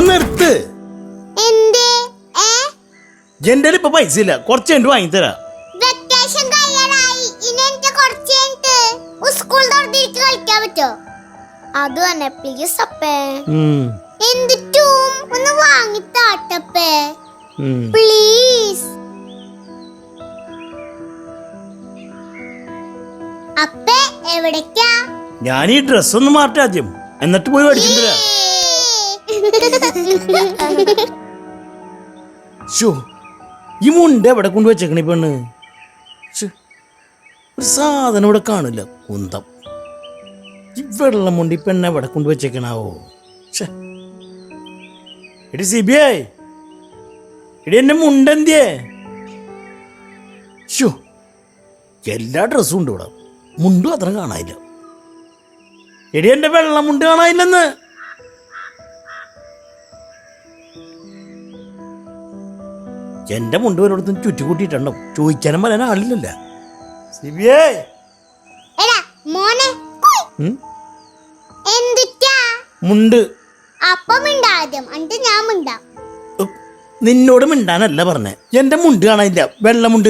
നിർത്ത്. എന്റെ ഇപ്പൊ പൈസ ഇല്ല കുറച്ച് വാങ്ങിത്തരാ. കഴിഞ്ഞിട്ട് പറ്റോ? അത് തന്നെ പ്ലീസ് അപ്പേ. എന്തിട്ടും ഒന്ന് വാങ്ങിത്താട്ടപ്പേ. പ്ലീസ് അപ്പേ എവിടേക്കാ? ഞാൻ ഈ ഡ്രസ് ഒന്ന് മാറ്റാദ്യം എന്നിട്ട് പോയി പഠിക്കുന്നില്ല ഷോ ഈ മുണ്ട എവിടെ കൊണ്ടുവച്ചേക്കണി പെണ്ണ്? ഒരു സാധനം ഇവിടെ കാണില്ല കുന്തം. ഈ വെള്ളം മുണ്ടി പെണ്ണെ എവിടെ കൊണ്ടുവച്ചേക്കണാവോ. എടി സി ബി ഐ എടി എന്നെ മുണ്ടെന്തിയേ ഷോ എല്ലാ ഡ്രസ്സും ഉണ്ട് ഇവിടെ. മുണ്ടും അത്ര കാണാനില്ല. എടി എന്റെ വെള്ളം മുണ്ട് കാണാനില്ലെന്ന്? എന്റെ മുണ്ട് ഒരിടത്തും ചോദിച്ചാലും ചോദിക്കാനും പറയാൻ ആളില്ലല്ല. മുണ്ട്. നിന്നോട് മിണ്ടാനല്ല പറഞ്ഞേ. എന്റെ മുണ്ട് കാണാനില്ല. വെള്ളമുണ്ട്.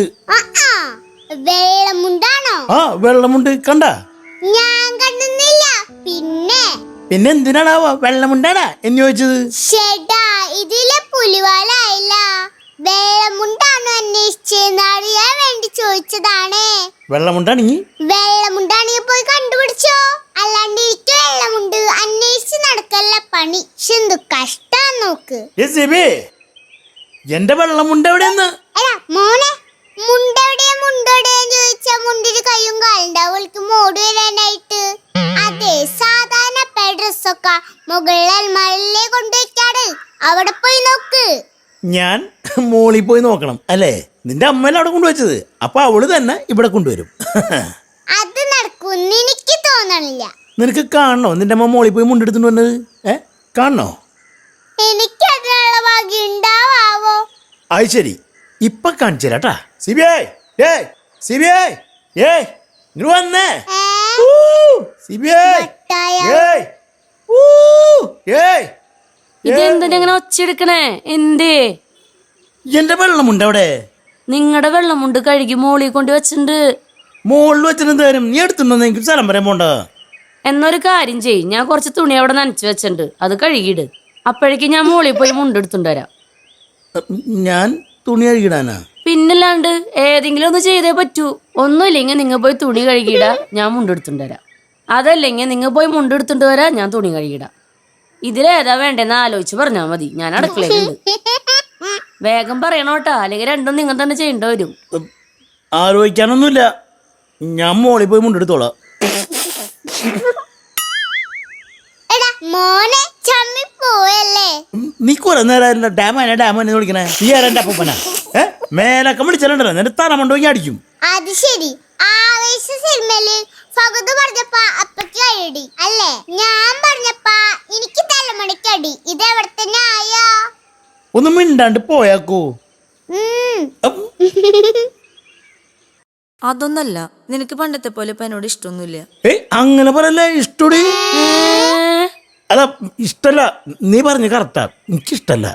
വെള്ളമുണ്ടാണോ? ആ വെള്ളമുണ്ട്. കണ്ട? ഞാൻ കണ്ടില്ല പിന്നെ പിന്നെ എന്തിനാണാവോ വെള്ളമുണ്ടാടാ? എന്ന് ചോദിച്ചത്? ചേട്ടാ ഇതിലെ പുലിവാലായില്ല. വെള്ളമുണ്ടാണോ അന്വേഷിച്ചെന്ന് അറിയാൻ വേണ്ടി ചോദിച്ചതാണ്. വെള്ളമുണ്ടാണെങ്കിൽ വെള്ളമുണ്ടാണെങ്കിൽ പോയി കണ്ടുപിടിച്ചോ. അല്ലാണ്ട് എനിക്ക് വെള്ളമുണ്ട്. അന്വേഷിച്ച് നടക്കല്ല പണി. എന്തു കഷ്ടാ നോക്ക്. ഏ സിബി എന്റെ വെള്ളമുണ്ട് എവിടെയെന്ന് എടാ മോനെ മുണ്ടെവിടെയാ മുണ്ടെവിടെയാന്ന് ചോദിച്ചാ മുണ്ടിന് കയ്യും കാലുണ്ടാവും. അവൾക്ക് മോട് വരാനായിട്ട്. അതെ സാധാരണ ഡ്രസ്സൊക്കെ മുകളിൽ അൽമാരിലേ അവിടെ പോയി നോക്ക്. ഞാൻ മോളിൽ പോയി നോക്കണം അല്ലേ? നിന്റെ അമ്മയല്ല അവിടെ കൊണ്ടുവച്ചത്? അപ്പൊ അവൾ തന്നെ ഇവിടെ കൊണ്ടുവരും. അത് നടക്കും എനിക്ക് തോന്നണില്ല. നിനക്ക് കാണണോ? നിന്റെ അമ്മ മോളിൽ പോയി മുണ്ടെടുത്തു വന്നത്? ഏ? കാണണോ? എനിക്ക് അതിനുള്ള ഭാഗ്യം ഉണ്ടാവാവോ? അത് ശരി. ഇപ്പൊ കാണിച്ചു തരാട്ടാ. B I A C B I A? ഇങ്ങോട്ട് വന്നേ സി ബി ഐ ഏയ്. ഇതെന്തിനാ ഒച്ചെടുക്കണേ എന്തേ? എന്റെ വെള്ളമുണ്ട് അവിടെ. നിങ്ങളുടെ വെള്ളമുണ്ട് കഴുകി മോളി കൊണ്ട് വെച്ചിട്ടുണ്ട്. മോളിൽ വെച്ചിട്ട് തരും നീ എടുത്തുണ്ടോ എനിക്ക് സ്ഥലം വരാൻ പോണ്ട. എന്നൊരു കാര്യം ചെയ്യ്. ഞാൻ കുറച്ച് തുണി അവിടെ നനച്ചു വെച്ചിട്ടുണ്ട്. അത് കഴുകിയിട്. അപ്പോഴേക്കും ഞാൻ മോളിൽ പോയി മുണ്ടെടുത്തുണ്ട് വരാം. ഞാൻ തുണി കഴുകിടാനാ? പിന്നല്ലാണ്ട് ഏതെങ്കിലും ഒന്ന് ചെയ്തേ പറ്റൂ. ഒന്നുമില്ലെങ്കിൽ നിങ്ങൾ പോയി തുണി കഴുകിയിടാ. ഞാൻ മുണ്ടെടുത്തുണ്ട് വരാം. അതല്ലെങ്കിൽ നിങ്ങൾ പോയി മുണ്ടെടുത്തുണ്ട് വരാം. ഞാൻ തുണി കഴുകിയിടാം. ഇതിലേതാ വേണ്ടെന്ന് ആലോചിച്ച് പറഞ്ഞാ മതി. ഞാൻ അടുക്കളയിലുണ്ട്. വേഗം പറയണോട്ടാ. അല്ലെങ്കിൽ രണ്ടും നിങ്ങൾ തന്നെ ചെയ്യേണ്ടി വരും. ആലോചിക്കാനൊന്നുമില്ല. ഞാൻ മോളിൽ പോയി മുണ്ടെടുത്തോളാം. എടാ മോനെ ചമ്മി പോവല്ലേ നീ കുറെ ഡാമനെ ഡാമാനെ വിളിക്കണേ? നീ ആരാ അപ്പൂപ്പനാ? ഏ? മേലൊക്കെ വിളിച്ചാലുണ്ടല്ലോ. നിന്റെ തറ മണ്ടോക്കി അടിക്കും. അത് ശരി. ആവേശ സിനിമയിൽ ഫഗത് പറഞ്ഞപ്പ അപ്പയ്ക്ക് അടി അല്ലേ? ഞാൻ പറഞ്ഞപ്പ എനിക്ക് തലമുടിക്കടി ഇത് എവിടെ തന്നെ ആയോ? ഒന്നും മിണ്ടാണ്ട് പോയാക്കോ. അതൊന്നല്ല. നിനക്ക് പണ്ടത്തെ പോലെ ഇപ്പൊ എന്നോട് ഇഷ്ടമൊന്നുമില്ല. ഏയ് അങ്ങനെ പറയല്ലേ? ഇഷ്ടോടി? അല്ല ഇഷ്ടല്ല. നീ പറഞ്ഞ കറക്റ്റാ. എനിക്കിഷ്ടല്ല.